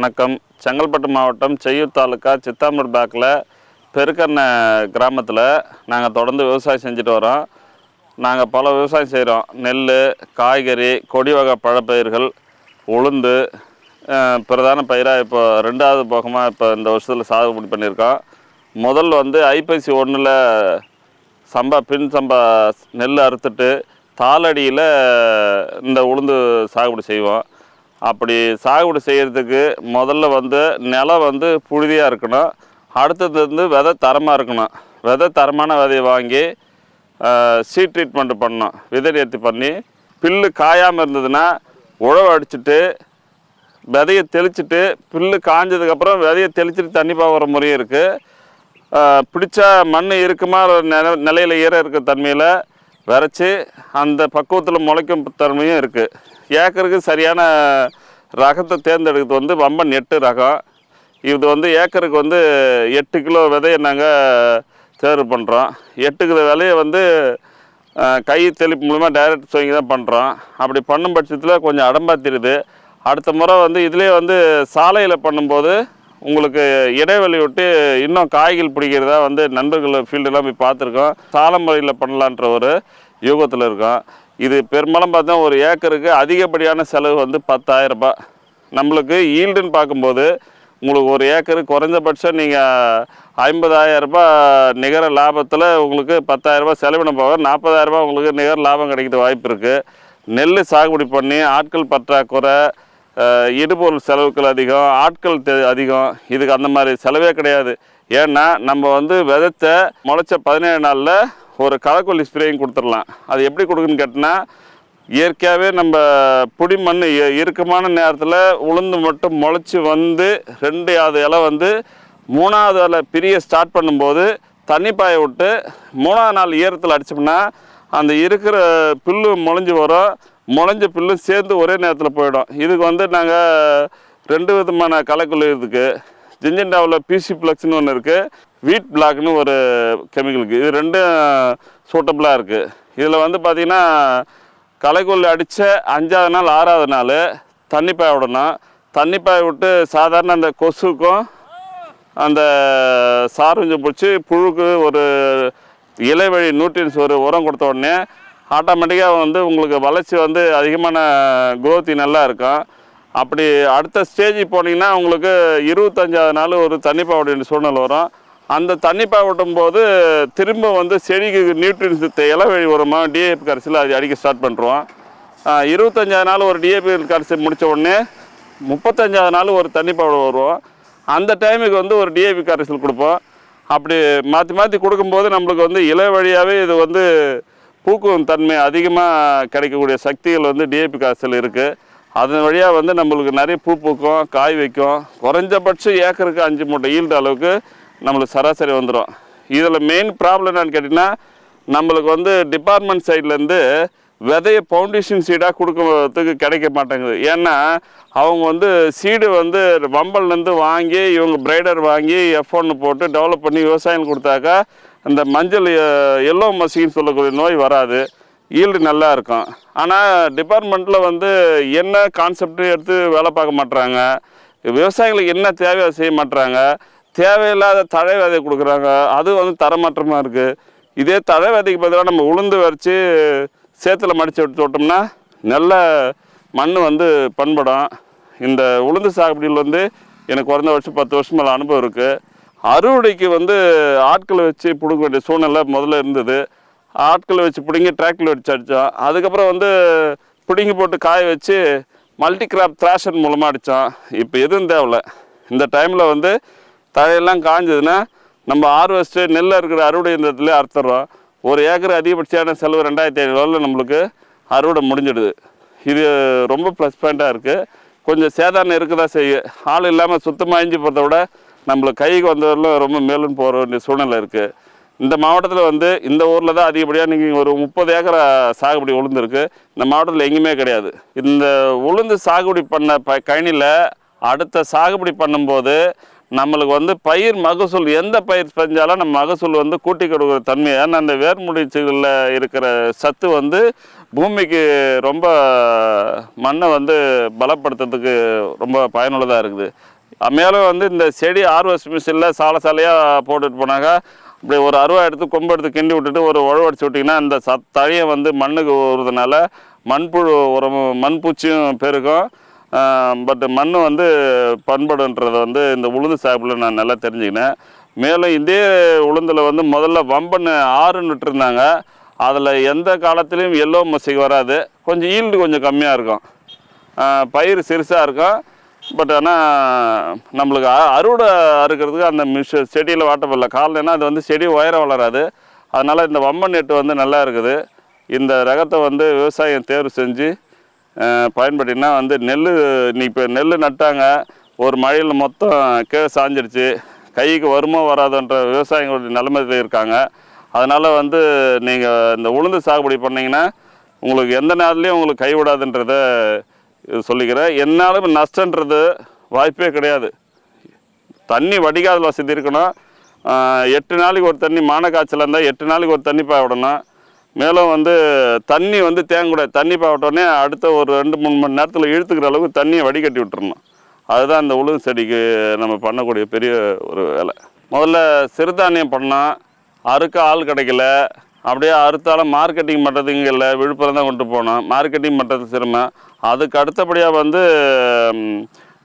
வணக்கம். செங்கல்பட்டு மாவட்டம் செய்யூர் தாலுக்கா சித்தாம்பூர் பேக்கில் பெருக்கண்ண கிராமத்தில் நாங்கள் தொடர்ந்து விவசாயம் செஞ்சுட்டு வரோம். நாங்கள் பல விவசாயம் செய்கிறோம் நெல் காய்கறி கொடி வகை பழப்பயிர்கள் உளுந்து பிரதான பயிராக இப்போ ரெண்டாவது போகமாக இப்போ இந்த வருஷத்தில் சாகுபடி பண்ணியிருக்கோம். முதல் வந்து ஐப்பசி ஒன்றில் சம்பா பின் சம்பா நெல் அறுத்துட்டு தாளடியில் இந்த உளுந்து சாகுபடி செய்வோம். அப்படி சாகுபடி செய்கிறதுக்கு முதல்ல வந்து நிலம் வந்து புழுதியாக இருக்கணும். அடுத்தது வந்து விதை தரமாக இருக்கணும். விதை தரமான விதையை வாங்கி சீட் ட்ரீட்மெண்ட் பண்ணணும். விதை நேர்த்தி பண்ணி பில்லு காயாமல் இருந்ததுன்னா உழவு அடிச்சுட்டு விதையை தெளிச்சுட்டு புல்லு காஞ்சதுக்கப்புறம் விதையை தெளிச்சிட்டு தண்ணி பாவுற முறையும் இருக்குது பிடிச்சா மண் இருக்குமா நில நிலையில் ஈர இருக்க தன்மையில் விரைச்சி அந்த பக்குவத்தில் முளைக்கும் தன்மையும் இருக்குது ஏக்கருக்கு சரியான ரகத்தை தேர்ந்தெடுக்கிறது வந்து வம்பன் எட்டு ரகம். இது வந்து ஏக்கருக்கு வந்து எட்டு கிலோ விதையை நாங்கள் தேர்வு பண்ணுறோம் எட்டுக்கிற விலையை வந்து கை தெளிப்பு மூலமாக டைரக்ட் சோயிங் தான் பண்ணுறோம் அப்படி பண்ணும் பட்சத்தில் கொஞ்சம் அடம்பாத்திடுது. அடுத்த முறை வந்து இதுலேயே வந்து சாலையில் பண்ணும்போது உங்களுக்கு இடைவெளி விட்டு இன்னும் காய்கள் பிடிக்கிறதா வந்து நண்பர்கள் ஃபீல்டெல்லாம் போய் பார்த்துருக்கோம். சாலை முறையில் பண்ணலான்ற ஒரு யூகத்தில் இருக்கோம். இது பெரும்பாலும் பார்த்தா ஒரு ஏக்கருக்கு அதிகப்படியான செலவு வந்து 10000 ரூபாய். நம்மளுக்கு ஈல்டுன்னு பார்க்கும்போது உங்களுக்கு ஒரு ஏக்கரு குறைஞ்சபட்சம் நீங்கள் ஐம்பதாயிரம் ரூபாய் நிகர லாபத்தில் உங்களுக்கு 10000 ரூபாய் செலவின போக 40000 ரூபாய் உங்களுக்கு நிகர லாபம் கிடைக்கிற வாய்ப்பு இருக்குது நெல் சாகுபடி பண்ணி ஆட்கள் பற்றாக்குறை இடுபொருள் செலவுகள் அதிகம் ஆட்கள் அதிகம். இதுக்கு அந்த மாதிரி செலவே கிடையாது. ஏன்னா நம்ம வந்து விதைத்த முளைச்ச பதினேழு நாளில் ஒரு களைக்கொல்லி ஸ்ப்ரேயும் கொடுத்துடலாம். அது எப்படி கொடுக்குன்னு கேட்டினா இயற்கையாகவே நம்ம புடி மண் இ- இறுக்கமான நேரத்தில் உளுந்து மட்டும் முளைச்சி வந்து ரெண்டு ரெண்டாவது இலை வந்து மூணாவது இலை பிரிய ஸ்டார்ட் பண்ணும்போது தண்ணி பாய விட்டு மூணாவது நாள் ஈரத்தில் அடித்தோம்னா அந்த இருக்கிற புல்லு முளைஞ்சி வரும். முளைஞ்ச புல்லு சேர்ந்து ஒரே நேரத்தில் போயிடும். இதுக்கு வந்து நாங்கள் ரெண்டு விதமான களைக்குள்ள இருக்குது ஜிஞ்சண்டாவில் பிசி ப்ளக்ஸ்னு ஒன்று இருக்குது வீட் பிளாக்னு ஒரு கெமிக்கலுக்கு இது ரெண்டும் சூட்டபுளாக இருக்குது இதில் வந்து பார்த்திங்கன்னா களைக்கொல்லி அடித்த அஞ்சாவது நாள் ஆறாவது நாள் தண்ணி பாய விடணும். தண்ணி பாய விட்டு சாதாரண அந்த கொசுக்கும் அந்த சாரஞ்சு பிடிச்சி புழுக்கு ஒரு இலைவழி நியூட்ரியன்ஸ் ஒரு உரம் கொடுத்த உடனே ஆட்டோமேட்டிக்காக வந்து உங்களுக்கு வளர்ச்சி வந்து அதிகமான குரோத்தி நல்லா இருக்கும். அப்படி அடுத்த ஸ்டேஜ் போனீங்கன்னா உங்களுக்கு இருபத்தஞ்சாவது நாள் ஒரு தண்ணி பாய வேண்டிய சூழ்நிலை வரும். அந்த தண்ணி பாய்வட்டும் போது திரும்ப வந்து செடிக்கு நியூட்ரியன்ஸ் இலவழி உரமாக டிஏபி கரைசல் அது அடிக்க ஸ்டார்ட் பண்ணுறோம் இருபத்தஞ்சாவது நாள் ஒரு டிஏபி கரைசல் முடித்த உடனே முப்பத்தஞ்சாவது நாள் ஒரு தண்ணி பாவடம் வருவோம். அந்த டைமுக்கு வந்து ஒரு டிஏபி கரைசல் கொடுப்போம். அப்படி மாற்றி மாற்றி கொடுக்கும்போது நம்மளுக்கு வந்து இலை வழியாகவே இது வந்து பூக்கும் தன்மை அதிகமாக கிடைக்கக்கூடிய சக்திகள் வந்து டிஏபி கரைசல் இருக்குது அதன் வழியாக வந்து நம்மளுக்கு நிறைய பூ பூக்கும் காய் வைக்கும். குறைஞ்சபட்சம் ஏக்கருக்கு அஞ்சு மூட்டை ஈல்டு அளவுக்கு நம்மளுக்கு சராசரி வந்துடும் இதில் மெயின் ப்ராப்ளம் என்னன்னு கேட்டிங்கன்னா நம்மளுக்கு வந்து டிபார்ட்மெண்ட் சைட்லேருந்து விதையை ஃபவுண்டேஷன் சீடாக கொடுக்கறதுக்கு கிடைக்க மாட்டேங்குது. ஏன்னா அவங்க வந்து சீடு வந்து வம்பல்லேருந்து வாங்கி இவங்க பிரைடர் வாங்கி எஃப் ஒன்று போட்டு டெவலப் பண்ணி விவசாயம் கொடுத்தாக்கா இந்த மஞ்சள் எல்லோ மசின்னு சொல்லக்கூடிய நோய் வராது. ஈல்டு நல்லா இருக்கும். ஆனால் டிபார்ட்மெண்ட்டில் வந்து என்ன கான்செப்ட் எடுத்து வேலை பார்க்க மாட்டுறாங்க விவசாயிகளுக்கு என்ன தேவையோ செய்ய மாட்றாங்க. தேவையில்லாத தழை விதை கொடுக்குறாங்க. அது வந்து தரமாற்றமாக இருக்குது இதே தழை விதைக்கு பதிலாக நம்ம உளுந்து வரைச்சி சேத்துல மடித்து விட்டு விட்டோம்னா நல்ல மண் வந்து பண்படும். இந்த உளுந்து சாகுபடியில் வந்து எனக்கு குறைந்த வருஷம் பத்து வருஷம் மேலே அனுபவம் இருக்குது அறுவடைக்கு வந்து ஆட்களை வச்சு பிடுங்க வேண்டிய சூழ்நிலை முதல்ல இருந்தது. ஆட்களை வச்சு பிடுங்கி டிராக்டர் வச்சு அடித்தோம் அதுக்கப்புறம் வந்து பிடுங்கி போட்டு காய வச்சு மல்டி கிராப் த்ராஷர் மூலமாக அடித்தோம் இப்போ எதுவும் தேவையில்ல. இந்த டைமில் வந்து தழையெல்லாம் காஞ்சதுன்னா நம்ம ஹார்வெஸ்ட்டு நெல்லில் இருக்கிற அறுவடை இயந்திரத்துலேயே அறுத்துறோம் ஒரு ஏக்கர் அதிகபட்சமான செலவு ரெண்டாயிரத்தி ஐநூறுவாவில் நம்மளுக்கு அறுவடை முடிஞ்சிடுது. இது ரொம்ப ப்ளஸ் பாயிண்ட்டாக இருக்குது கொஞ்சம் சேதாரம் இருக்க தான் செய்யும் ஆள் இல்லாமல் சுத்தமாக இஞ்சி போகிறத விட நம்மளுக்கு கைக்கு வந்தவரையிலும் ரொம்ப மேலும் போகிற வேண்டிய சூழ்நிலை இருக்குது இந்த மாவட்டத்தில் வந்து இந்த ஊரில் தான் அதிகப்படியாக நீங்கள் ஒரு முப்பது ஏக்கர் சாகுபடி உளுந்துருக்கு. இந்த மாவட்டத்தில் எங்கேயுமே கிடையாது. இந்த உளுந்து சாகுபடி பண்ண ப கழனியில் அடுத்த சாகுபடி பண்ணும்போது நம்மளுக்கு வந்து பயிர் மகசூல் எந்த பயிர் செஞ்சாலும் நம்ம மகசூல் வந்து கூட்டி கொடுக்குற தன்மை ஏன்னா அந்த வேர்முடிச்சுகளில் இருக்கிற சத்து வந்து பூமிக்கு ரொம்ப மண்ணை வந்து பலப்படுத்துறதுக்கு ரொம்ப பயனுள்ளதாக இருக்குது. மேலும் வந்து இந்த செடி ஆர்வஸ் மிஷினில் சாலை சாலையாக போட்டுட்டு போனாக்கா இப்படி ஒரு அருவா எடுத்து கொம்பு எடுத்து கிண்டி விட்டுட்டு ஒரு உழவடிச்சு விட்டிங்கன்னா இந்த சத் தழையை வந்து மண்ணுக்கு ஊறுறதுனால மண்புழு உரம் மண்பூச்சியும் பெருகும். பட் மண் வந்து பண்படுன்றதை வந்து இந்த உளுந்து சாப்பில் நான் நல்லா தெரிஞ்சுக்கினேன். மேலும் இதே உளுந்தில் வந்து முதல்ல வம்பன்னு ஆறுன்னு விட்டுருந்தாங்க அதில் எந்த காலத்துலேயும் எல்லோ மசிக்கு வராது. கொஞ்சம் ஈல்டு கொஞ்சம் கம்மியாக இருக்கும். பயிர் சிறுசாக இருக்கும். பட் ஆனால் நம்மளுக்கு அறுவடை அறுக்கிறதுக்கு அந்த மிஷ செடியில் வாட்டப்படல காரணம் அது வந்து செடி உயரம் வளராது. அதனால் இந்த வம்பன் நெட்டு வந்து நல்லா இருக்குது. இந்த ரகத்தை வந்து விவசாயம் தேர்வு செஞ்சு பயன்படுத்தினா வந்து நெல் நீ இப்போ நெல் நட்டாங்க ஒரு மழையில் மொத்தம் கீழே சாஞ்சிடுச்சு கைக்கு வருமோ வராதுன்ற விவசாயிகளுடைய நிலைமையில் இருக்காங்க. அதனால் வந்து நீங்கள் இந்த உளுந்து சாகுபடி பண்ணிங்கன்னா உங்களுக்கு எந்த நேரத்துலையும் உங்களுக்கு கைவிடாதுன்றத சொல்லிக்கிறேன். என்னாலும் நஷ்டன்றது வாய்ப்பே கிடையாது. தண்ணி வடிகாத வசதி இருக்கணும். எட்டு நாளைக்கு ஒரு தண்ணி மான காய்ச்சலாக இருந்தால் எட்டு நாளைக்கு ஒரு தண்ணி பாய விடணும் மேலும் வந்து தண்ணி வந்து தேங்கக்கூடாது தண்ணி பாவிட்டோடனே அடுத்த ஒரு ரெண்டு மூணு மணி நேரத்தில் இழுத்துக்கிற அளவுக்கு தண்ணியை வடிகட்டி விட்டுறணும். அதுதான் அந்த உளுந்து செடிக்கு நம்ம பண்ணக்கூடிய பெரிய ஒரு வேலை. முதல்ல சிறுதானியம் பண்ணோம் அறுக்க ஆள் கிடைக்கல. அப்படியே அறுத்தாலும் மார்க்கெட்டிங் பண்ணுறதுங்க இல்லை விழுப்புரம் தான் கொண்டு போனோம். மார்க்கெட்டிங் பண்ணுறது சிரமம் அதுக்கு அடுத்தபடியாக வந்து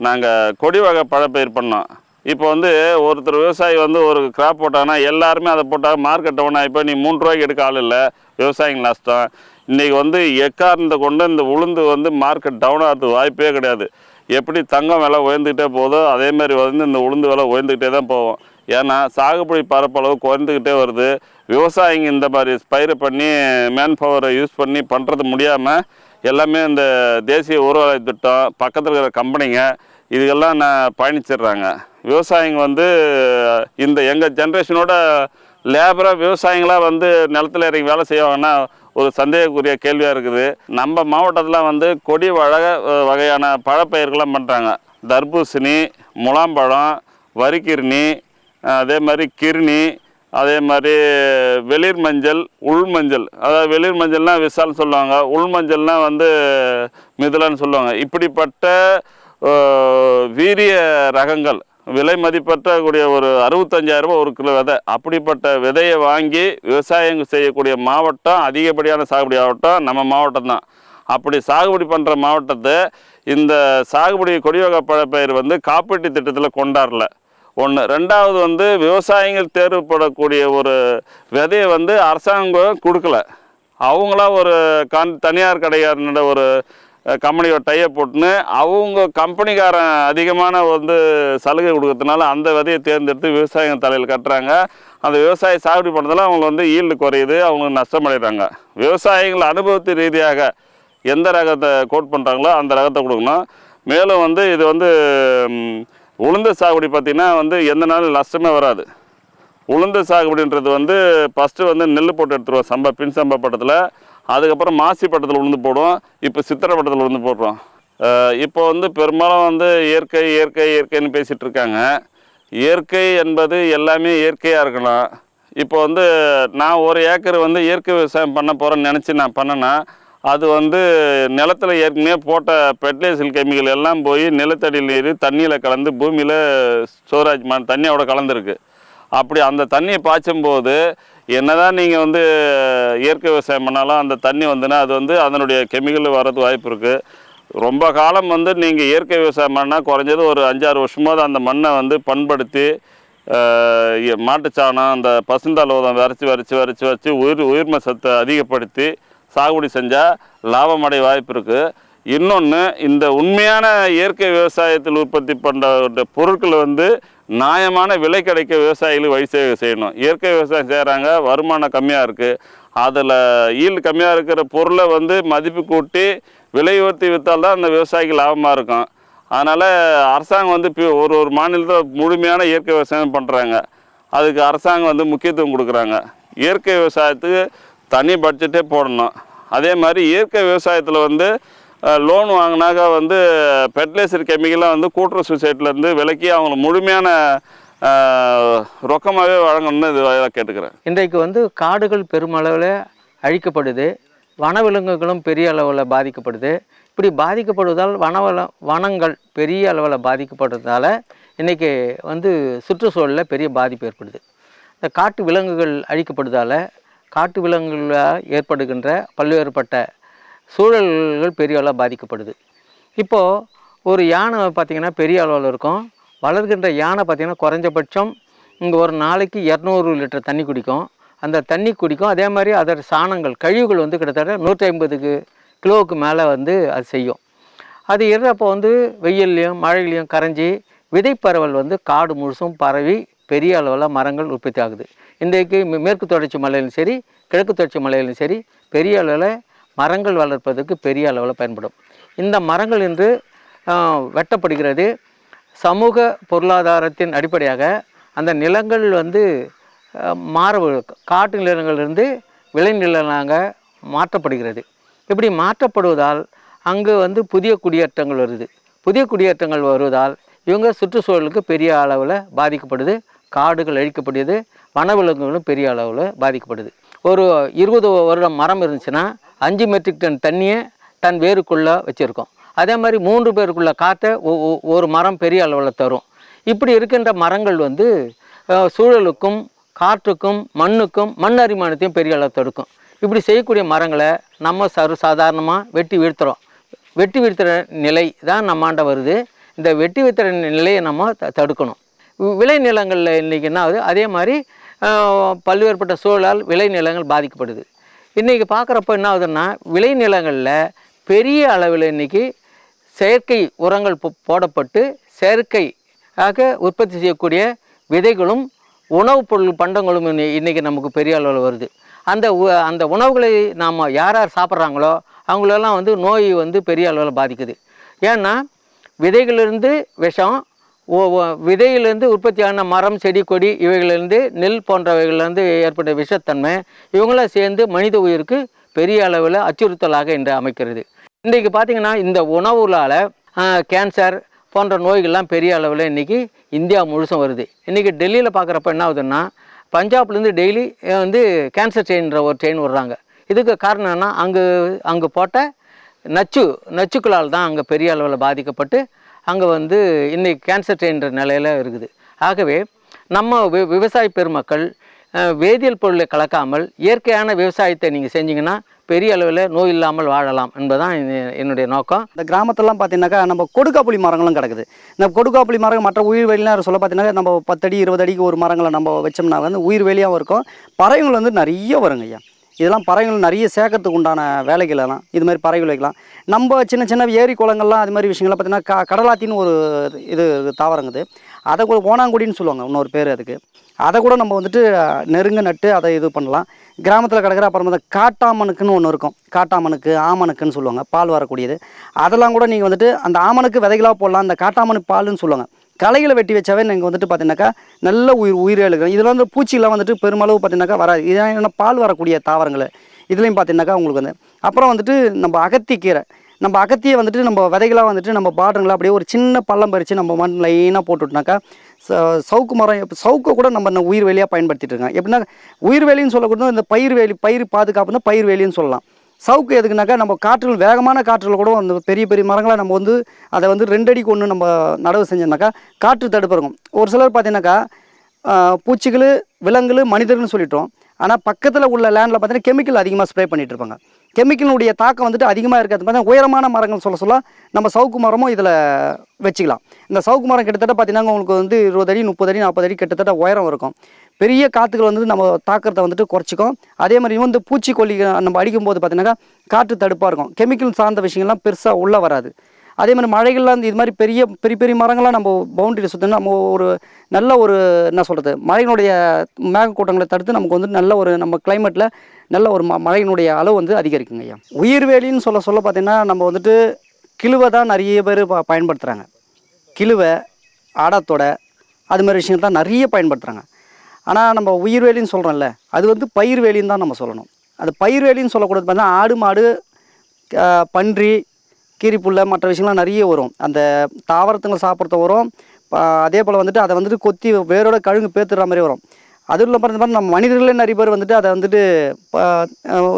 நாங்கள் கொடி வகை பழப்பயிர் பண்ணோம். இப்போ வந்து ஒருத்தர் விவசாயி வந்து ஒரு கிராப் போட்டாங்கன்னா எல்லாருமே அதை போட்டால் மார்க்கெட் டவுன் ஆகிப்போ நீ மூணு ரூபாய்க்கு எடுக்க ஆள் இல்லை. விவசாயிங்க நஷ்டம். இன்றைக்கி வந்து எக்காரணத்தை கொண்டு இந்த உளுந்து வந்து மார்க்கெட் டவுன் ஆகிறதுக்கு வாய்ப்பே கிடையாது. எப்படி தங்கம் விலை உயர்ந்துக்கிட்டே போதோ அதே மாதிரி வந்து இந்த உளுந்து விலை உயர்ந்துக்கிட்டே தான் போகும். ஏன்னா சாகுபடி பரப்பளவு குறைந்துக்கிட்டே வருது. விவசாயிங்க இந்த மாதிரி பயிரை பண்ணி மேன் பவரை யூஸ் பண்ணி பண்ணுறது முடியாமல் எல்லாமே இந்த தேசிய ஊரக திட்டம் பக்கத்தில் இருக்கிற கம்பெனிங்க இதுக்கெல்லாம் நான் பயணிச்சிடுறாங்க. விவசாயிங்க வந்து இந்த எங்கள் ஜென்ரேஷனோட லேபராக விவசாயிங்களாக வந்து நிலத்துல இறங்கி வேலை செய்வாங்கன்னா ஒரு சந்தேகக்குரிய கேள்வியாக இருக்குது. நம்ம மாவட்டத்தில் வந்து கொடி வழக வகையான பழப்பயிர்கள்லாம் பண்ணுறாங்க தர்பூசணி முலாம்பழம் வரிக்கிருணி அதே மாதிரி கிருணி அதே மாதிரி வெளிர் மஞ்சள் உள் மஞ்சள். அதாவது வெளிர் மஞ்சள்னா விசால்னு சொல்லுவாங்க உள் மஞ்சள்னால் வந்து மிதுலான்னு சொல்லுவாங்க. இப்படிப்பட்ட வீரிய ரகங்கள் விலை மதிப்பற்ற கூடிய ஒரு அறுபத்தஞ்சாயிரம் ரூபாய் ஒரு கிலோ விதை. அப்படிப்பட்ட விதையை வாங்கி விவசாயம் செய்யக்கூடிய மாவட்டம் அதிகப்படியான சாகுபடி மாவட்டம் நம்ம மாவட்டம் தான். அப்படி சாகுபடி பண்ணுற மாவட்டத்தை இந்த சாகுபடி கொடியோக பழப்பயிர் வந்து காப்பீட்டு திட்டத்தில் கொண்டாடல. ஒன்று ரெண்டாவது வந்து விவசாயிகள் தேர்வுப்படக்கூடிய ஒரு விதையை வந்து அரசாங்கம் கொடுக்கல. அவங்களா ஒரு கான் தனியார் கடைக்காரனோட ஒரு கம்பெனியோட டையை போட்டுன்னு அவங்க கம்பெனிக்காரன் அதிகமான வந்து சலுகை கொடுக்கறதுனால அந்த விதையை தேர்ந்தெடுத்து விவசாயிகள் தலையில் கட்டுறாங்க. அந்த விவசாயி சாகுபடி பண்ணுறதுல அவங்க வந்து ஈல்டு குறையுது அவங்க நஷ்டமடைகிறாங்க விவசாயிகள் அனுபவத்து ரீதியாக எந்த ரகத்தை கோட் பண்ணுறாங்களோ அந்த ரகத்தை கொடுக்கணும். மேலும் வந்து இது வந்து உளுந்து சாகுபடி பார்த்திங்கன்னா வந்து எந்த நாளும் நஷ்டமே வராது. உளுந்து சாகுபடின்றது வந்து ஃபஸ்ட்டு வந்து நெல் போட்டு எடுத்துருவோம் சம்பா பின் சம்பா பட்டத்தில். அதுக்கப்புறம் மாசி பட்டத்தில் உளுந்து போடுவோம். இப்போ சித்திரை பட்டத்தில் உளுந்து போடுறோம். இப்போ வந்து பெரும்பாலும் வந்து இயற்கை இயற்கை இயற்கைன்னு பேசிகிட்டு இருக்காங்க. இயற்கை என்பது எல்லாமே இயற்கையாக இருக்கணும். இப்போ வந்து நான் ஒரு ஏக்கர் வந்து இயற்கை விவசாயம் பண்ண போகிறேன்னு நினச்சி நான் பண்ணேன்னா அது வந்து நிலத்தில் ஏற்கனவே போட்ட ஃபெர்டிலைசர் கெமிக்கல் எல்லாம் போய் நிலத்தடியில் நீர் தண்ணியில் கலந்து பூமியில் ஸ்டோரேஜ் தண்ணியோட கலந்துருக்கு. அப்படி அந்த தண்ணியை பாய்ச்சும் போது என்னதான் நீங்கள் வந்து இயற்கை விவசாயம் பண்ணாலும் அந்த தண்ணி வந்துன்னா அது வந்து அதனுடைய கெமிக்கல் வரது வாய்ப்பு இருக்குது ரொம்ப காலம் வந்து நீங்கள் இயற்கை விவசாயம் பண்ணால் குறைஞ்சது ஒரு அஞ்சாறு வருஷமாவது அந்த மண்ணை வந்து பண்படுத்தி மாட்டுச்சாணம் அந்த பசுந்தாலோதம் வரைச்சி வரைச்சி வரைச்சி வச்சு உயிர் உயிர்ம சத்தை அதிகப்படுத்தி சாகுபடி செஞ்சால் லாபமடைய வாய்ப்பு இருக்குது இன்னொன்று இந்த உண்மையான இயற்கை விவசாயத்தில் உற்பத்தி பண்ணுற பொருட்களை வந்து நியாயமான விலை கிடைக்க விவசாயிகளுக்கு வழி சேவை செய்யணும். இயற்கை விவசாயம் செய்கிறாங்க வருமானம் கம்மியாக இருக்குது அதில் ஈல்டு கம்மியாக இருக்கிற பொருளை வந்து மதிப்பு கூட்டி விலை உயர்த்தி விற்றால் தான் அந்த விவசாயிக்கு லாபமாக இருக்கும். அதனால் அரசாங்கம் வந்து ஒரு ஒரு மாநிலத்தில் முழுமையான இயற்கை விவசாயம் பண்ணுறாங்க அதுக்கு அரசாங்கம் வந்து முக்கியத்துவம் கொடுக்குறாங்க. இயற்கை விவசாயத்துக்கு தனி பட்ஜெட்டே போடணும். அதே மாதிரி இயற்கை விவசாயத்தில் வந்து லோன் வாங்கினாக்க வந்து ஃபெர்டிலைசர் கெமிக்கலாக வந்து கூட்டுற சொசைட்டிலேருந்து விலக்கி அவங்களை முழுமையான ரொக்கமாகவே வழங்கணும்னு இது கேட்டுக்கிறேன். இன்றைக்கு வந்து காடுகள் பெருமளவில் அழிக்கப்படுது வனவிலங்குகளும் பெரிய அளவில் பாதிக்கப்படுது. இப்படி பாதிக்கப்படுவதால் வனவள வனங்கள் பெரிய அளவில் பாதிக்கப்படுறதால இன்றைக்கி வந்து சுற்றுச்சூழலில் பெரிய பாதிப்பு ஏற்படுது. இந்த காட்டு விலங்குகள் அழிக்கப்படுவதால் காட்டு விலங்குகளால் ஏற்படுகின்ற பல்வேறுபட்ட சூழல்கள் பெரிய அளவில் பாதிக்கப்படுது. இப்போது ஒரு யானை பார்த்திங்கன்னா பெரிய அளவில் இருக்கும். வளர்கின்ற யானை பார்த்திங்கன்னா குறைஞ்சபட்சம் இங்கே ஒரு நாளைக்கு இரநூறு லிட்டர் தண்ணி குடிக்கும். அந்த தண்ணி குடிக்கும். அதே மாதிரி அதோட சாணங்கள் கழிவுகள் வந்து கிட்டத்தட்ட நூற்றி ஐம்பதுக்கு கிலோவுக்கு மேலே வந்து அது செய்யும். அது இறப்போ வந்து வெயில்லையும் மழையிலையும் கரைஞ்சி விதைப்பரவல் வந்து காடு முழுசும் பரவி பெரிய அளவில் மரங்கள் உற்பத்தி ஆகுது. இன்றைக்கு மேற்கு தொடர்ச்சி மலையிலும் சரி கிழக்கு தொடர்ச்சி மலையிலும் சரி பெரிய அளவில் மரங்கள் வளர்ப்பதற்கு பெரிய அளவில் பயன்படும். இந்த மரங்கள் இன்று வெட்டப்படுகிறது. சமூக பொருளாதாரத்தின் அடிப்படையாக அந்த நிலங்கள் வந்து ஆஹ், மாற காட்டு நிலங்களிலிருந்து விளைநிலங்களாக மாற்றப்படுகிறது. இப்படி மாற்றப்படுவதால் அங்கு வந்து புதிய குடியேற்றங்கள் வருது. புதிய குடியேற்றங்கள் வருவதால் இவங்க சுற்றுச்சூழலுக்கு பெரிய அளவில் பாதிக்கப்படுது. காடுகள் அழிக்கப்படுது. வனவிலங்குகளும் பெரிய அளவில் பாதிக்கப்படுது. ஒரு இருபது வருடம் மரம் இருந்துச்சுன்னா அஞ்சு மெட்ரிக் டன் தண்ணியை தன் வேருக்குள்ளே வச்சுருக்கோம். அதே மாதிரி மூன்று பேருக்குள்ள காற்றை ஒ- ஒ- ஒரு மரம் பெரிய அளவில் தரும். இப்படி இருக்கின்ற மரங்கள் வந்து சூழலுக்கும் காற்றுக்கும் மண்ணுக்கும் மண் அரிமானத்தையும் பெரிய அளவு தடுக்கும். இப்படி செய்யக்கூடிய மரங்களை நம்ம சர்வ சாதாரணமாக வெட்டி வீழ்த்துறோம். வெட்டி வீழ்த்துற நிலை தான் நம்மாண்ட வருது. இந்த வெட்டி வீழ்த்துற நிலையை நம்ம த- தடுக்கணும். விளைநிலங்களில் இன்றைக்கி என்ன ஆகுது? அதே மாதிரி பல்வேறுபட்ட சூழலால் விளைநிலங்கள் பாதிக்கப்படுது. இன்றைக்கி பார்க்குறப்ப என்ன ஆகுதுன்னா விளைநிலங்களில் பெரிய அளவில் இன்றைக்கி செயற்கை உரங்கள் போ- போடப்பட்டு செயற்கை ஆக உற்பத்தி செய்யக்கூடிய விதைகளும் உணவுப் பொருள் பண்டங்களும் இன்றைக்கி நமக்கு பெரிய அளவில் வருது. அந்த உ- அந்த உணவுகளை நாம் யார் யார் சாப்பிட்றாங்களோ அவங்களெல்லாம் வந்து நோய் வந்து பெரிய அளவில் பாதிக்குது. ஏன்னா விதைகளிலிருந்து விஷம் விதையிலேருந்து உற்பத்தியான மரம் செடி கொடி இவைகளிலிருந்து நெல் போன்றவைகளிலிருந்து ஏற்பட்ட விஷத்தன்மை இவங்களாம் சேர்ந்து மனித உயிருக்கு பெரிய அளவில் அச்சுறுத்தலாக இன்று அமைக்கிறது. இன்றைக்கு பார்த்தீங்கன்னா இந்த உணவுகளால் கேன்சர் போன்ற நோய்கள்லாம் பெரிய அளவில் இன்றைக்கி இந்தியா முழுசும் வருது. இன்றைக்கி டெல்லியில் பார்க்குறப்ப என்ன ஆகுதுன்னா பஞ்சாப்லேருந்து டெய்லி வந்து கேன்சர் ட்ரெயின்ற ஒரு ட்ரெயின் விடுறாங்க இதுக்கு காரணம் என்ன அங்கே அங்கே போட்ட நச்சு நச்சுக்களால் தான் அங்கே பெரிய அளவில் பாதிக்கப்பட்டு அங்கே வந்து இன்றைக்கி கேன்சர் ட்ரெயின்ற நிலையில் இருக்குது. ஆகவே நம்ம வி விவசாய பெருமக்கள் வேதியியல் பொருளை கலக்காமல் இயற்கையான விவசாயத்தை நீங்கள் செஞ்சீங்கன்னா பெரிய அளவில் நோய் இல்லாமல் வாழலாம் என்பதுதான் என்னுடைய நோக்கம். இந்த கிராமத்திலலாம் பார்த்தீங்கன்னாக்கா நம்ம கொடுக்காப்புளி மரங்களும் கிடக்குது. இந்த கொடுக்காப்புளி மரம் மற்ற உயிர் வெளிலாம் சொல்ல பார்த்தீங்கன்னா நம்ம பத்தடி இருபது அடிக்கு ஒரு மரங்களை நம்ம வச்சோம்னா வந்து உயிர் வெளியாகவும் இருக்கும். பறவைகள் வந்து நிறைய வருங்க ஐயா இதெல்லாம் பறவைகள் நிறைய சேர்க்கறதுக்கு உண்டான வேலைகள் எல்லாம். இது மாதிரி பறவைகள் வைக்கலாம். நம்ம சின்ன சின்ன ஏரி குளங்கள்லாம் அது மாதிரி விஷயங்கள்லாம் பார்த்தீங்கன்னா க கடலாத்தின்னு ஒரு இது தாவரங்குது அதை. கூட ஓனாங்குடின்னு சொல்லுவாங்க இன்னொரு பேர் அதுக்கு. அதை கூட நம்ம வந்துட்டு நெருங்க நட்டு அதை இது பண்ணலாம். கிராமத்தில் கிடக்கிற அப்புறம் வந்து காட்டாமனுக்குன்னு ஒன்று இருக்கும். காட்டாமனுக்கு ஆமனுக்குன்னு சொல்லுவாங்க பால் வரக்கூடியது. அதெல்லாம் கூட நீங்கள் வந்துட்டு அந்த ஆமனுக்கு விதைகளாக போடலாம் அந்த காட்டாமனு பால்னு சொல்லுவாங்க. களைகளை வெட்டி வச்சாவே நீங்கள் வந்துட்டு பார்த்தீங்கன்னாக்கா நல்ல உயிர் உயிரிழகள் இதில் வந்து பூச்சிலாம் வந்துட்டு பெருமளவு பார்த்தீங்கன்னாக்கா வராது. இதான் என்ன பால் வரக்கூடிய தாவரங்கள். இதுலேயும் பார்த்தீங்கன்னாக்கா உங்களுக்கு வந்து அப்புறம் வந்துட்டு நம்ம அகத்திக்கீரை நம்ம அகத்தியை வந்துட்டு நம்ம விதைகளாக வந்துட்டு நம்ம பாடுறங்களா அப்படியே ஒரு சின்ன பள்ளம் பறித்து நம்ம மண் லைனாக போட்டுவிட்டோனாக்கா ச- சவுக்கு மரம் இப்போ சவுக்கை கூட நம்ம இந்த உயிர் வேலியாக பயன்படுத்திட்டு இருக்கோம் எப்படின்னா உயிர் வேலின்னு சொல்லக்கூடாது இந்த பயிர் வேலி பயிர் பாதுகாப்பு பயிர் வேலின்னு சொல்லலாம். சவுக்கு எதுக்குனாக்கா நம்ம காற்றுகள் வேகமான காற்றில் கூட அந்த பெரிய பெரிய மரங்களை நம்ம வந்து அதை வந்து ரெண்டு அடிக்கு ஒன்று நம்ம நடவு செஞ்சோம்னாக்கா காற்று தடுப்பு இருக்கும். ஒரு சிலர் பார்த்தீங்கன்னாக்கா பூச்சிகள் விலங்குகள் மனிதர்கள்னு சொல்லிட்டோம். ஆனால் பக்கத்தில் உள்ள லேண்டில் பார்த்தீங்கன்னா கெமிக்கல் அதிகமாக ஸ்ப்ரே பண்ணிகிட்டு இருப்பாங்க. கெமிக்கலினுடைய தாக்கம் வந்துட்டு அதிகமாக இருக்காது பார்த்தீங்கன்னா உயரமான மரங்கள் சொல்ல சொல்ல நம்ம சவுக்கு மரமும் இதில் வச்சுக்கலாம். இந்த சவுக்கு மரம் கிட்டத்தட்ட பார்த்தீங்கன்னா உங்களுக்கு வந்து இருபது அடி முப்பது அடி நாற்பது அடி கிட்டத்தட்ட உயரம் இருக்கும். பெரிய காற்றுகள் வந்து நம்ம தாக்கிறத வந்துட்டு குறைச்சிக்கும். அதே மாதிரி வந்து பூச்சிக்கொல்லி நம்ம அடிக்கும்போது பார்த்தீங்கன்னா காற்று தடுப்பாக இருக்கும். கெமிக்கல் சார்ந்த விஷயங்கள்லாம் பெருசாக உள்ளே வராது. அதே மாதிரி மழைகள்லாம் இந்த இது மாதிரி பெரிய பெரிய பெரிய மரங்கள்லாம் நம்ம பவுண்டரியில் சுற்றினா நம்ம ஒரு நல்ல ஒரு என்ன சொல்கிறது மழையினுடைய மேகக்கூட்டங்களை தடுத்து நமக்கு வந்து நல்ல ஒரு நம்ம கிளைமேட்டில் நல்ல ஒரு ம மழையினுடைய அளவு வந்து அதிகரிக்குங்க ஐயா. உயிர்வேலின்னு சொல்ல சொல்ல பார்த்தீங்கன்னா நம்ம வந்துட்டு கிழுவை தான் நிறைய பேர் ப பயன்படுத்துகிறாங்க கிழுவை ஆடத்தொடை அது மாதிரி விஷயங்கள் தான் நிறைய பயன்படுத்துகிறாங்க ஆனால் நம்ம உயிர் வேலின்னு சொல்கிறோம்ல அது வந்து பயிர் வேலின்னு தான் நம்ம சொல்லணும். அது பயிர் வேலின்னு சொல்லக்கூடாது. பார்த்தீங்கன்னா ஆடு மாடு பன்றி கீரிப்புள்ள மற்ற விஷயங்கள்லாம் நிறைய வரும். அந்த தாவரத்துங்களை சாப்பிட்றத வரும். அதே போல் வந்துட்டு அதை வந்துட்டு கொத்தி வேரோட கழுங்கு பேத்துடுற மாதிரி வரும். அதுவும் இல்லாமல் இந்த மாதிரி நம்ம மனிதர்களே நிறைய பேர் வந்துட்டு அதை வந்துட்டு ப-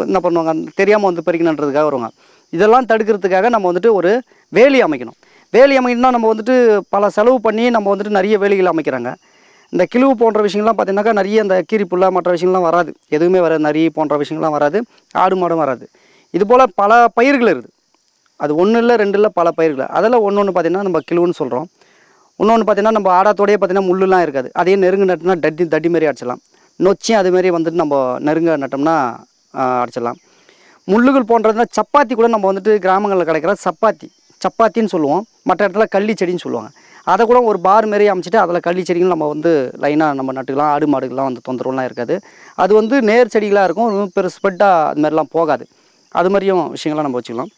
என்ன பண்ணுவாங்க? தெரியாமல் வந்து பறிக்கணுன்றதுக்காக வருவாங்க. இதெல்லாம் தடுக்கிறதுக்காக நம்ம வந்துட்டு ஒரு வேலி அமைக்கணும். வேலி அமைக்கணும்னா நம்ம வந்துட்டு பல செலவு பண்ணி நம்ம வந்துட்டு நிறைய வேலிகள் அமைக்கிறாங்க. இந்த கிழிவு போன்ற விஷயங்கள்லாம் பார்த்தீங்கன்னாக்கா நிறைய இந்த கீரிப்புள்ள மற்ற விஷயங்கள்லாம் வராது. எதுவுமே வராது. நரி போன்ற விஷயங்கள்லாம் வராது. ஆடு மாடும் வராது. இது போல் பல பயிர்கள் இருக்குது. அது ஒன்று இல்லை ரெண்டு இல்லை பல பயிர்கள். அதில் ஒன்று ஒன்று பார்த்தீங்கன்னா நம்ம கிழுவுன்னு சொல்கிறோம் இன்னொன்று பார்த்தீங்கன்னா நம்ம ஆடாத்தோடையே பார்த்தீங்கன்னா முள்ளுலாம் இருக்காது. அதே நெருங்கு நட்டுனா டட்டி தட்டி மாரி அடிச்சிடலாம். நொச்சியும் அதுமாரி வந்துட்டு நம்ம நெருங்க நட்டோம்னா அடிச்சிடலாம். முள்ளுகள் போன்றதுனா சப்பாத்தி கூட நம்ம வந்துட்டு கிராமங்களில் கிடைக்கிற சப்பாத்தி. சப்பாத்தின்னு சொல்லுவோம். மற்ற இடத்துல கள்ளி செடின்னு சொல்லுவாங்க. அதை கூட ஒரு பார் மாரி அமைச்சிட்டு அதில் கள்ளி செடிகள் நம்ம வந்து லைனாக நம்ம நட்டுக்கலாம் ஆடு மாடுகள்லாம் வந்து தொந்தரவுலாம் இருக்காது. அது வந்து நேர் செடிகளாக இருக்கும் ரொம்ப பெருசு ஸ்பெட்டாக அது மாதிரிலாம் போகாது. அது மாதிரியும் விஷயங்கள்லாம் நம்ம வச்சுக்கலாம்.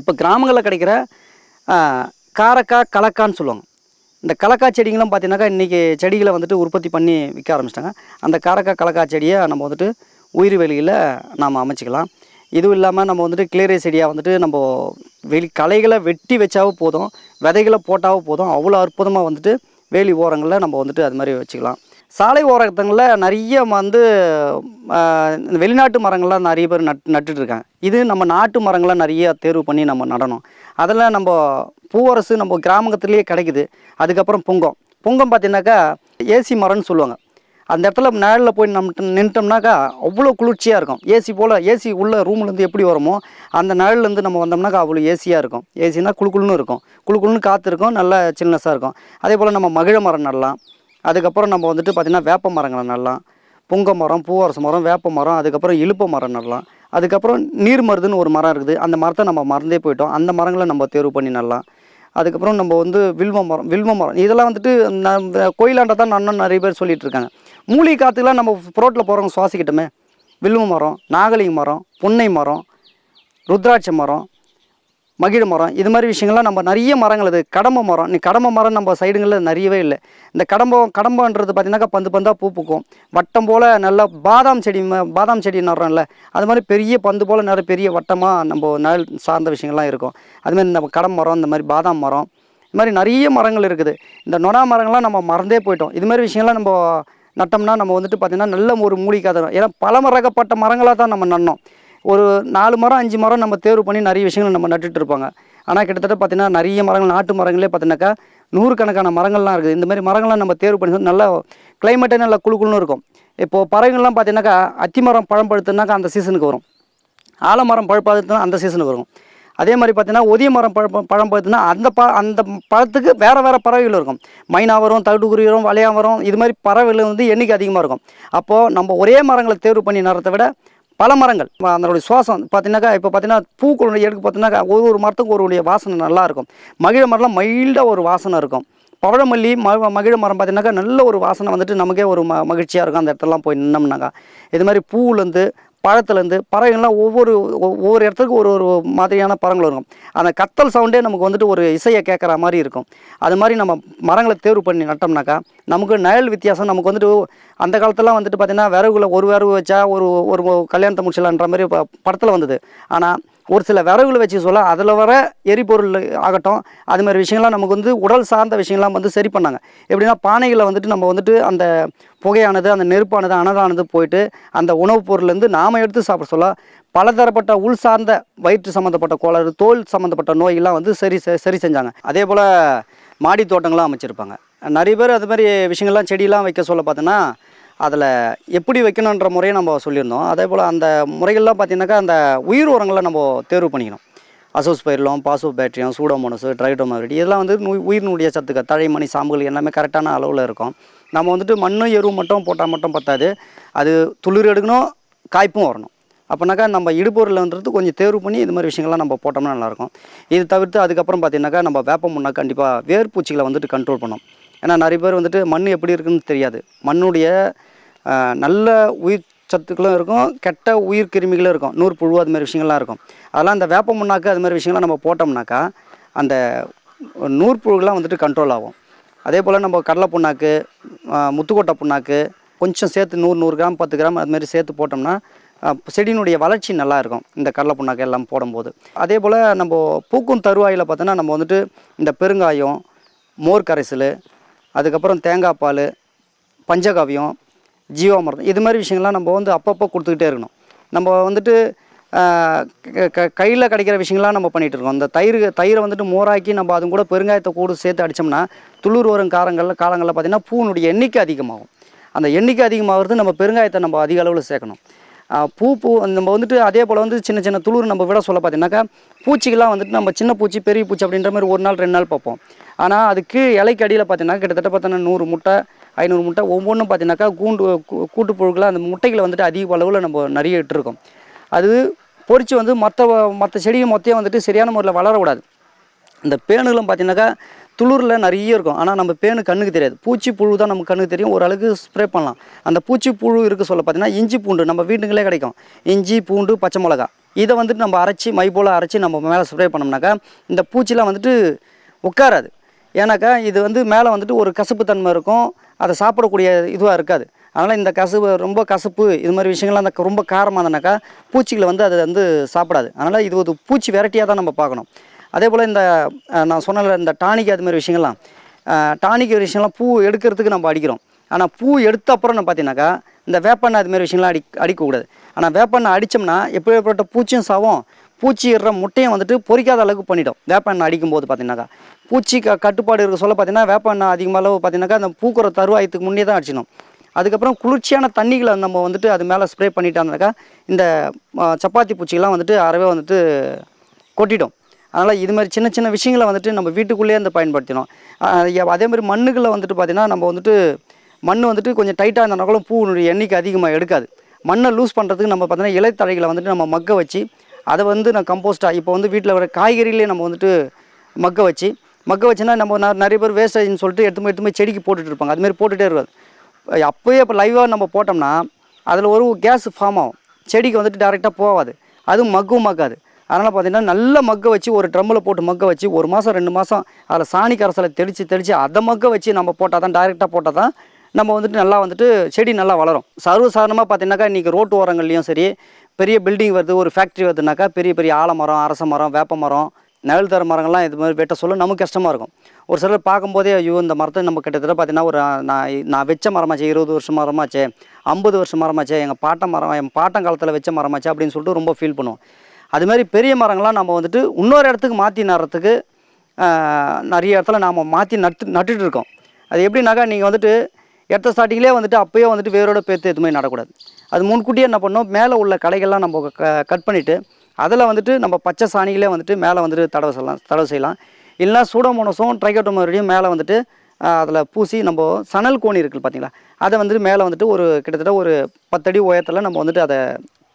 இப்போ கிராமங்களில் கிடைக்கிற காரக்காய் கலக்கான்னு சொல்லுவாங்க. இந்த கலக்காய் செடிங்களும் பார்த்தீங்கன்னாக்கா இன்றைக்கி செடிகளை வந்துட்டு உற்பத்தி பண்ணி விற்க ஆரம்பிச்சிட்டாங்க. அந்த காரக்காய் கலக்காய் செடியை நம்ம வந்துட்டு உயிர் வெளியில் நாம் அமைச்சிக்கலாம். இதுவும் இல்லாமல் நம்ம வந்துட்டு கிளேரிய செடியாக வந்துட்டு நம்ம வெளி களைகளை வெட்டி வச்சாவோ போதும் விதைகளை போட்டாவோ போதும். அவ்வளோ அற்புதமாக வந்துட்டு வேலி ஓரங்களில் நம்ம வந்துட்டு அது மாதிரி வச்சுக்கலாம். சாலை ஓரத்தங்களில் நிறைய வந்து இந்த வெளிநாட்டு மரங்கள்லாம் நிறைய பேர் நட் நட்டுட்ருக்காங்க இது நம்ம நாட்டு மரங்களை நிறைய தேர்வு பண்ணி நம்ம நடணும். அதில் நம்ம பூவரசு நம்ம கிராமத்துலேயே கிடைக்குது. அதுக்கப்புறம் புங்கம். புங்கம் பார்த்தீங்கன்னாக்கா ஏசி மரம்னு சொல்லுவாங்க. அந்த இடத்துல நிழலில் போய் நம்ம நின்ட்டோம்னாக்கா அவ்வளோ குளிர்ச்சியாக இருக்கும். ஏசி போல் ஏசி உள்ள ரூம்லேருந்து எப்படி வருமோ அந்த நிழல்லேருந்து நம்ம வந்தோம்னாக்கா அவ்வளோ ஏசியாக இருக்கும். ஏசினா குளுக்குள்னு இருக்கும். குளுக்குள்னு காற்று இருக்கும் நல்ல சில்னஸாக இருக்கும். அதே போல் நம்ம மகிழ மரம் நடலாம். அதுக்கப்புறம் நம்ம வந்துட்டு பார்த்திங்கன்னா வேப்ப மரங்களை நடலாம். புங்க மரம் பூவரசு மரம் வேப்ப மரம் அதுக்கப்புறம் இழுப்ப மரம் நடலாம். அதுக்கப்புறம் நீர் மருதுன்னு ஒரு மரம் இருக்குது. அந்த மரத்தை நம்ம மறந்தே போயிட்டோம். அந்த மரங்களை நம்ம தேர்வு பண்ணி நடலாம். அதுக்கப்புறம் நம்ம வந்து வில்வ மரம் வில்வ மரம் இதெல்லாம் வந்துட்டு கோயிலாண்ட தான் நான் நிறைய பேர் சொல்லிகிட்டு இருக்காங்க. மூலிகை காற்றுலாம் நம்ம ரோட்டில் போகிறவங்க சுவாசிக்கிட்டோமே. வில்வ மரம் நாகலிங்க மரம் புன்னை மரம் ருத்ராட்ச மரம் மகிழ மரம் இது மாதிரி விஷயங்கள்லாம் நம்ம நிறைய மரங்கள் அது. கடம்ப மரம். நீ கடம்ப மரம் நம்ம சைடுங்களில் நிறையவே இல்லை. இந்த கடம்பம் கடம்பன்றது பார்த்தீங்கன்னாக்கா பந்து பந்தாக பூ பூக்கும். வட்டம் போல் நல்லா பாதாம் செடி பாதாம் செடி நடுறோம்ல அது மாதிரி பெரிய பந்து போல் நிறைய பெரிய வட்டமாக நம்ம நல் சார்ந்த விஷயங்கள்லாம் இருக்கும். அதுமாதிரி நம்ம கடம்ப மரம் இந்த மாதிரி பாதாம் மரம் இது மாதிரி நிறைய மரங்கள் இருக்குது. இந்த நொடா மரங்கள்லாம் நம்ம மறந்தே போயிட்டோம். இது மாதிரி விஷயங்கள்லாம் நம்ம நட்டோம்னா நம்ம வந்துட்டு பார்த்திங்கன்னா நல்ல ஒரு மூலிகை தரும் ஏன்னா பல ரகப்பட்ட மரங்களாக தான் நம்ம நட்டோம். ஒரு நாலு மரம் அஞ்சு மரம் நம்ம தேர்வு பண்ணி நிறைய விஷயங்கள் நம்ம நட்டுட்டு இருப்பாங்க. ஆனால் கிட்டத்தட்ட பார்த்தீங்கன்னா நிறைய மரங்கள் நாட்டு மரங்களே பார்த்தீங்கன்னாக்கா நூறுக்கணக்கான மரங்கள்லாம் இருக்குது. இந்த மாதிரி மரங்கள்லாம் நம்ம தேர்வு பண்ணி நல்லா கிளைமேட்டே நல்லா குளு இருக்கும். இப்போது பறவைகள்லாம் பார்த்தீங்கன்னாக்கா அத்தி மரம் பழம் பழுத்துனாக்கா அந்த சீசனுக்கு வரும். ஆலமரம் பழுப்பாதுன்னா அந்த சீசனுக்கு வரும். அதே மாதிரி பார்த்தீங்கன்னா ஒதிய மரம் பழம் பழம் பார்த்தீங்கன்னா அந்த ப அந்த பழத்துக்கு வேறு வேறு பறவைகள் இருக்கும். மைனா வரும் தவிட்டுக்குருவி வரும் வளையா வரும் இது மாதிரி பறவைகள் வந்து எண்ணிக்கை அதிகமாக இருக்கும். அப்போது நம்ம ஒரே மரங்களை தேர்வு பண்ணி நடத்த விட பல மரங்கள் அதனுடைய சுவாசம் பார்த்தீங்கன்னாக்கா இப்போ பார்த்தீங்கன்னா பூக்களுடைய எடுக்க பார்த்தீங்கன்னாக்கா ஒரு ஒரு மரத்துக்கும் ஒரு உடைய வாசனை நல்லாயிருக்கும் மகிழ மரம்லாம் மைல்டாக ஒரு வாசனை இருக்கும். பவழமல்லி ம மகிழ மரம் பார்த்தீங்கன்னாக்கா நல்ல ஒரு வாசனை வந்துட்டு நமக்கே ஒரு ம மகிழ்ச்சியாக இருக்கும். அந்த இடத்துலலாம் போய் நின்னோம்னாக்கா. இது மாதிரி பூவுலேருந்து பழத்துலேருந்து பறவைகள்லாம் ஒவ்வொரு ஒ- ஒவ்வொரு இடத்துக்கு ஒரு ஒரு மாதிரியான பறங்கள் இருக்கும். அந்த கத்தல் சவுண்டே நமக்கு வந்துட்டு ஒரு இசையை கேட்குற மாதிரி இருக்கும். அது மாதிரி நம்ம மரங்களை தேர்வு பண்ணி நட்டோம்னாக்கா நமக்கு நயல் வித்தியாசம் நமக்கு வந்துட்டு அந்த காலத்துலலாம் வந்துட்டு பார்த்திங்கன்னா விறகுல ஒரு விறகு வச்சா ஒரு ஒரு கல்யாணத்தை முடிச்சலான்ற மாதிரி படத்தில் வந்தது. ஆனால் ஒரு சில விறகுகளை வச்சு சொல்ல அதில் வர எரிபொருள் ஆகட்டும் அது மாதிரி விஷயங்கள்லாம் நமக்கு வந்து உடல் சார்ந்த விஷயங்கள்லாம் வந்து சரி பண்ணாங்க. எப்படின்னா பானைகளை வந்துட்டு நம்ம வந்துட்டு அந்த புகையானது அந்த நெருப்பானது அனதானது போயிட்டு அந்த உணவுப் பொருள்லேருந்து நாம் எடுத்து சாப்பிட சொல்ல பலதரப்பட்ட உள் சார்ந்த வயிற்று சம்மந்தப்பட்ட கோளாறு தோல் சம்மந்தப்பட்ட நோயெல்லாம் வந்து சரி செ- சரி செஞ்சாங்க. அதே போல் மாடி தோட்டங்களும் அமைச்சிருப்பாங்க. நிறைய பேர் அது மாதிரி விஷயங்கள்லாம் செடியெல்லாம் வைக்க சொல்ல பார்த்தோன்னா அதில் எப்படி வைக்கணுன்ற முறையை நம்ம சொல்லியிருந்தோம். அதே போல் அந்த முறைகள்லாம் பார்த்திங்கனாக்கா அந்த உயிர் உரங்களை நம்ம தேர்வு பண்ணிக்கணும். அசோஸ் பயிரிலும் பாசோ பேக்டீரியம் சூடோமோனஸு ட்ரைடோமோரிடி இதெல்லாம் வந்து நுய் உயிரினுடைய சத்துக்கள் தழைமணி சாம்புகள் எல்லாமே கரெக்டான அளவில் இருக்கும். நம்ம வந்துட்டு மண்ணும் எருவும் மட்டும் போட்டால் மட்டும் பத்தாது. அது துளிர் எடுக்கணும் காய்ப்பும் வரணும். அப்படின்னாக்கா நம்ம இடுபொருள்ன்றது கொஞ்சம் தேர்வு பண்ணி இது மாதிரி விஷயங்கள்லாம் நம்ம போட்டோம்னா நல்லாயிருக்கும். இது தவிர்த்து அதுக்கப்புறம் பார்த்தீங்கன்னாக்கா நம்ம வேப்பம் முன்னா கண்டிப்பாக வேர்பூச்சிகளை வந்துட்டு கண்ட்ரோல் பண்ணோம் ஏன்னா நிறைய பேர் வந்துட்டு மண் எப்படி இருக்குன்னு தெரியாது. மண்ணுடைய நல்ல உயிர் சத்துக்களும் இருக்கும் கெட்ட உயிர் கிருமிகளும் இருக்கும். நூறு புழு அது மாதிரி விஷயங்கள்லாம் இருக்கும். அதெல்லாம் அந்த வேப்ப முன்னாக்கு அது மாதிரி விஷயங்கள்லாம் நம்ம போட்டோம்னாக்கா அந்த நூறு புழுகெலாம் வந்துட்டு கண்ட்ரோல் ஆகும். அதே போல் நம்ம கடலை புண்ணாக்கு முத்துக்கோட்டை புண்ணாக்கு கொஞ்சம் சேர்த்து நூறு நூறு கிராம் பத்து கிராம் அது மாதிரி சேர்த்து போட்டோம்னா செடியினுடைய வளர்ச்சி நல்லா இருக்கும் இந்த கடலை புண்ணாக்கு எல்லாம் போடும்போது. அதே போல் நம்ம பூக்கும் தருவாயில் பார்த்தோன்னா நம்ம வந்துட்டு இந்த பெருங்காயம் மோர் கரைசல் அதுக்கப்புறம் தேங்காய் பால் பஞ்சகாவியம் ஜீவாமிர்தம் இது மாதிரி விஷயங்கள்லாம் நம்ம வந்து அப்பப்போ கொடுத்துக்கிட்டே இருக்கணும். நம்ம வந்துட்டு கையில் கிடைக்கிற விஷயங்கள்லாம் நம்ம பண்ணிகிட்டு இருக்கோம். அந்த தயிர் தயிரை வந்துட்டு மோராக்கி நம்ம அதுவும் கூட பெருங்காயத்தை கூட சேர்த்து அடித்தோம்னா துளிர் வரும் காலங்களில் காலங்களில் பார்த்திங்கன்னா பூனுடைய எண்ணிக்கை அதிகமாகும். அந்த எண்ணிக்கை அதிகமாகிறது நம்ம பெருங்காயத்தை நம்ம அதிக அளவில் சேர்க்கணும். பூ பூ நம்ம வந்துட்டு அதே போல் வந்து சின்ன சின்ன துளிர் நம்ம விட சொல்ல பார்த்தீங்கன்னாக்கா பூச்சிக்கெல்லாம் வந்துட்டு நம்ம சின்ன பூச்சி பெரிய பூச்சி அப்படின்ற மாதிரி ஒரு நாள் ரெண்டு நாள் பார்ப்போம். ஆனால் அதுக்கு இலைக்கு அடியில் பார்த்தீங்கன்னா கிட்டத்தட்ட பார்த்தீங்கன்னா நூறு முட்டை ஐநூறு முட்டை. ஒவ்வொன்றும் பார்த்தீங்கன்னாக்கா கூண்டு கூட்டு புழுக்கெலாம் அந்த முட்டைகளை வந்துட்டு அதிக அளவில் நம்ம நிறைய இட்டுருக்கோம் அது பொறிச்சு வந்து மற்ற மற்ற செடியும் மொத்தையும் வந்துட்டு சரியான முறையில் வளரக்கூடாது. இந்த பேனுகளும் பார்த்தீங்கன்னாக்கா துளிரில் நிறைய இருக்கும். ஆனால் நம்ம பேனு கண்ணுக்கு தெரியாது. பூச்சி புழு தான் நமக்கு கண்ணுக்கு தெரியும். ஓரளவுக்கு ஸ்ப்ரே பண்ணலாம். அந்த பூச்சி புழு இருக்க சொல்ல பார்த்தீங்கன்னா இஞ்சி பூண்டு நம்ம வீட்டுங்களே கிடைக்கும். இஞ்சி பூண்டு பச்சை மிளகா. இதை வந்துட்டு நம்ம அரைச்சி மை போல் அரைச்சி நம்ம மேலே ஸ்ப்ரே பண்ணோம்னாக்கா இந்த பூச்சிலாம் வந்துட்டு உட்காராது. ஏன்னாக்கா இது வந்து மேலே வந்துட்டு ஒரு கசப்பு தன்மை இருக்கும். அதை சாப்பிடக்கூடிய இதுவாக இருக்காது. அதனால் இந்த கசப்பு ரொம்ப கசப்பு இது மாதிரி விஷயங்கள்லாம் அந்த ரொம்ப காரமாக இருந்தனாக்கா பூச்சிகளை வந்து அதை வந்து சாப்பிடாது. அதனால் இது ஒரு பூச்சி வெரைட்டியாக தான் நம்ம பார்க்கணும். அதே போல் இந்த நான் சொன்னல இந்த டானிக் அது மாதிரி விஷயங்கள்லாம். டானிக் விஷயம்லாம் பூ எடுக்கிறதுக்கு நம்ம அடிக்கிறோம். ஆனால் பூ எடுத்த அப்புறம் நம்ம பார்த்தீங்கன்னாக்கா இந்த வேப்பெண்ணெய் அது மாதிரி விஷயங்கள்லாம் அடி அடிக்கக்கூடாது. ஆனால் வேப்பெண்ணெய் அடித்தோம்னா எப்படிப்பட்ட பூச்சியும் சாவும் பூச்சி இடுற முட்டையும் வந்துட்டு பொறிக்காத அளவுக்கு பண்ணிடும். வேப்பெண்ணெய் அடிக்கும்போது பார்த்தீங்கன்னாக்கா பூச்சி க கட்டுப்பாடு இருக்க சொல்ல பார்த்தீங்கன்னா வேப்ப எண்ணெய் அதிகமாக அளவு பார்த்தீங்கன்னாக்கா அந்த பூக்குற தருவாயத்துக்கு முன்னே தான் அடிச்சிடும் அதுக்கப்புறம் குளிர்ச்சியான தண்ணிகளை நம்ம வந்துட்டு அது மேலே ஸ்ப்ரே பண்ணிட்டோம்னாக்கா இந்த சப்பாத்தி பூச்சிகள்லாம் வந்துட்டு அறவே வந்துட்டு கொட்டிடும். அதனால் இது மாதிரி சின்ன சின்ன விஷயங்களை வந்துட்டு நம்ம வீட்டுக்குள்ளேயே வந்து பயன்படுத்தினோம் அதே மாதிரி மண்ணுகளை வந்துட்டு பார்த்திங்கன்னா நம்ம வந்துட்டு மண் வந்துட்டு கொஞ்சம் டைட்டாக இருந்தாலும் பூனுடைய எண்ணிக்கை அதிகமாக எடுக்காது. மண்ணை லூஸ் பண்ணுறதுக்கு நம்ம பார்த்தீங்கன்னா இலைத்தழைகளை வந்துட்டு நம்ம மக்க வச்சு அதை வந்து நான் கம்போஸ்ட்டாக இப்போ வந்து வீட்டில் வர காய்கறிகளே நம்ம வந்துட்டு மக்க வச்சு மக்க வச்சுன்னா நம்ம நிறைய பேர் வேஸ்டேஜ்னு சொல்லிட்டு எடுத்து போய் எடுத்து போய் செடிக்கு போட்டுட்டு இருப்பாங்க. அதுமாரி போட்டுகிட்டே இருக்காது. அப்போயே இப்போ லைவாக நம்ம போட்டோம்னா அதில் ஒரு கேஸ் ஃபார்ம் ஆகும். செடிக்கு வந்துட்டு டேரெக்டாக போகாது. அதுவும் மக்கும் மக்காது. அதனால் பார்த்தீங்கன்னா நல்ல மக்க வச்சு ஒரு ட்ரம்மில் போட்டு மக்க வச்சு ஒரு மாதம் ரெண்டு மாதம் அதில் சாணி கரசலை தெளித்து தெளித்து அதை மக்க வச்சு நம்ம போட்டால் தான் டைரெக்டாக போட்டால் தான் நம்ம வந்துட்டு நல்லா வந்துட்டு செடி நல்லா வளரும். சர்வசாதாரணமாக பார்த்தீங்கன்னாக்கா இன்றைக்கி ரோட்டு ஓரங்கள்லேயும் சரி பெரிய பில்டிங் வருது ஒரு ஃபேக்ட்ரி வருதுனாக்கா பெரிய பெரிய ஆலமரம் அரச மரம் வேப்ப மரம் நிழல் தர மரங்கள்லாம் இது மாதிரி வெட்ட சொல்ல நமக்கு கஷ்டமாக இருக்கும். ஒரு சிலர் பார்க்கும்போதே ஐயோ இந்த மரத்தை நம்ம கிட்டத்தட்ட பார்த்தீங்கன்னா ஒரு நான் நான் வச்ச மரமாச்சே இருபது வருஷம் மரமாச்சே ஐம்பது வருஷம் மரமாச்சே எங்கள் பாட்டன் மரம் என் பாட்டன் காலத்தில் வச்ச மரமாச்சே அப்படின்னு சொல்லிட்டு ரொம்ப ஃபீல் பண்ணுவோம். அது மாதிரி பெரிய மரங்கள்லாம் நம்ம வந்துட்டு இன்னொரு இடத்துக்கு மாற்றி நடுறதுக்கு நிறைய இடத்துல நாம் மாற்றி நட்டு நட்டுட்டு இருக்கோம். அது எப்படின்னாக்கா நீங்கள் வந்துட்டு இடத்த ஸ்டார்டிங்லேயே வந்துட்டு அப்போயே வந்துட்டு வேரோட பேர்த்து எதுவுமே நடக்கூடாது. அது முன்கூட்டியே என்ன பண்ணோம் மேலே உள்ள களைகள்லாம் நம்ம க கட் பண்ணிவிட்டு அதில் வந்துட்டு நம்ம பச்சை சாணிகளே வந்துட்டு மேலே வந்துட்டு தடவை செய்யலாம் தடவை செய்யலாம். இல்லைனா சூடோமோனஸும் ட்ரைகோட்டோமோரையும் மேலே வந்துட்டு அதில் பூசி நம்ம சணல் கோணி இருக்குது பார்த்தீங்களா அதை வந்துட்டு மேலே வந்துட்டு ஒரு கிட்டத்தட்ட ஒரு பத்தடி உயரத்தில் நம்ம வந்துட்டு அதை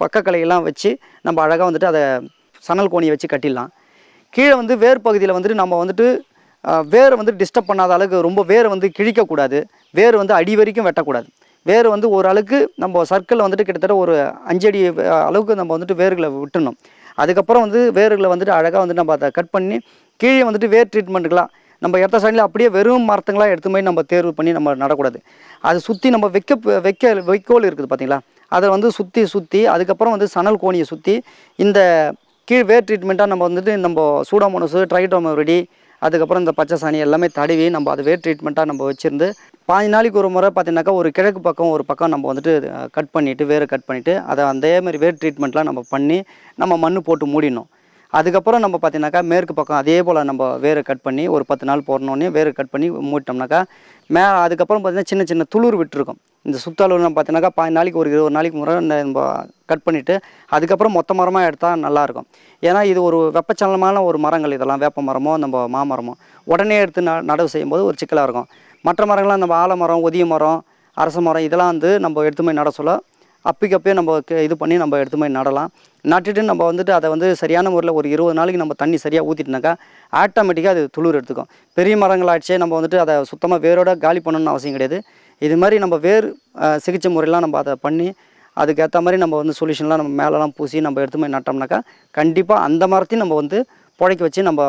பக்க கலையெல்லாம் வச்சு நம்ம அழகாக வந்துட்டு அதை சணல் கோணியை வச்சு கட்டிடலாம். கீழே வந்து வேர் பகுதியில் வந்துட்டு நம்ம வந்துட்டு வேர் வந்து டிஸ்டர்ப் பண்ணாத அளவுக்கு ரொம்ப வேர் வந்து கிழிக்கக்கூடாது. வேர் வந்து அடி வரைக்கும் வெட்டக்கூடாது. வேர் வந்து ஓரளவுக்கு நம்ம சர்க்கிளில் வந்துட்டு கிட்டத்தட்ட ஒரு அஞ்சடி அடி அளவுக்கு நம்ம வந்துட்டு வேர்களை விட்டுணும் அதுக்கப்புறம் வந்து வேர்களை வந்துட்டு அழகாக வந்துட்டு நம்ம அதை கட் பண்ணி கீழே வந்துட்டு வேர் ட்ரீட்மெண்ட்டுக்கெலாம் நம்ம இடத்த சைடில் அப்படியே வெறும் மரத்துங்களாக எடுத்து போய் நம்ம தேர்வு பண்ணி நம்ம நடக்கூடாது. அதை சுற்றி நம்ம வைக்க வைக்க வைக்கோல் இருக்குது பார்த்தீங்களா? அதை வந்து சுற்றி சுற்றி அதுக்கப்புறம் வந்து சணல் கோணியை சுற்றி இந்த கீழ் வேர் ட்ரீட்மெண்ட்டாக நம்ம வந்துட்டு நம்ம சூடாமோனஸு ட்ரைட்டோமோரடி அதுக்கப்புறம் இந்த பச்சை சாணி எல்லாமே தடவி நம்ம அது வேர் ட்ரீட்மெண்ட்டாக நம்ம வச்சுருந்து பாஞ்சு நாளைக்கு ஒரு முறை பார்த்தீங்கன்னாக்கா ஒரு கிழக்கு பக்கம் ஒரு பக்கம் நம்ம வந்துட்டு கட் பண்ணிவிட்டு வேரை கட் பண்ணிவிட்டு அதை அதே மாதிரி வேர் ட்ரீட்மெண்ட்லாம் நம்ம பண்ணி நம்ம மண் போட்டு மூடிடணும். அதுக்கப்புறம் நம்ம பார்த்தீங்கன்னாக்கா மேற்கு பக்கம் அதே போல் நம்ம வேரை கட் பண்ணி ஒரு பத்து நாள் போடணுன்னே வேரை கட் பண்ணி மூட்டோம்னாக்கா மே அதுக்கப்புறம் பார்த்தீங்கன்னா சின்ன சின்ன துளிர் விட்டுருக்கும். இந்த சுத்தாளுன்னு பார்த்தீங்கன்னாக்கா பாதி நாளைக்கு ஒரு இருபது நாளைக்கு முறை இந்த நம்ம கட் பண்ணிவிட்டு அதுக்கப்புறம் மொத்த மரமாக எடுத்தால் நல்லாயிருக்கும். ஏன்னா இது ஒரு வெப்பச்சலனமான ஒரு மரங்கள் இதெல்லாம். வேப்ப மரமோ நம்ம மாமரமோ. உடனே எடுத்து ந நடவு செய்யும்போது ஒரு சிக்கலாக இருக்கும். மற்ற மரங்கள்லாம் நம்ம ஆலமரம் ஒதிய மரம் அரச மரம் இதெல்லாம் வந்து நம்ம எடுத்து போய் நட சொல்ல அப்பிக்கப்பே நம்ம இது பண்ணி நம்ம எடுத்து போய் நடலாம். நட்டுட்டு நம்ம வந்துட்டு அதை வந்து சரியான முறையில் ஒரு இருபது நாளைக்கு நம்ம தண்ணி சரியாக ஊற்றிட்டுனாக்கா ஆட்டோமேட்டிக்காக அது துளிர் எடுத்துக்கும். பெரிய மரங்களாச்சே நம்ம வந்துட்டு அதை சுத்தமாக வேரோட காலி பண்ணணும்னு அவசியம் கிடையாது. இது மாதிரி நம்ம வேர் சிகிச்சை முறையெல்லாம் நம்ம அதை பண்ணி அதுக்கேற்ற மாதிரி நம்ம வந்து சொல்யூஷன்லாம் நம்ம மேலெலாம் பூசி நம்ம எடுத்து போய் நட்டோம்னாக்கா கண்டிப்பாக அந்த மரத்தையும் நம்ம வந்து புழைக்க வச்சு நம்ம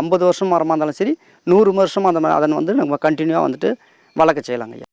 ஐம்பது வருஷம் மரமாக இருந்தாலும் சரி நூறு வருஷமாக அந்த மாதிரி அதை வந்து நம்ம கண்டினியூவாக வந்துட்டு வளர்க்க செய்யலாங்க ஐயா